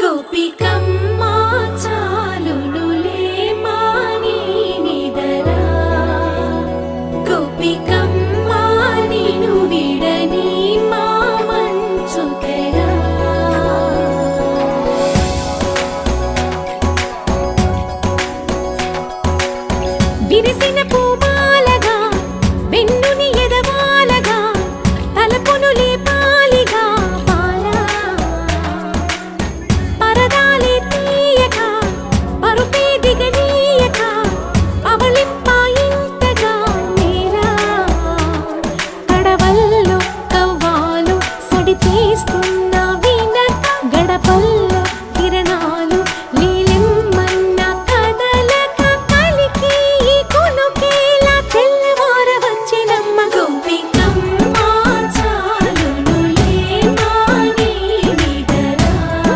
గోపికమ్మా చాలునులే మాని నిదరా. గోపిక తీస్తుంది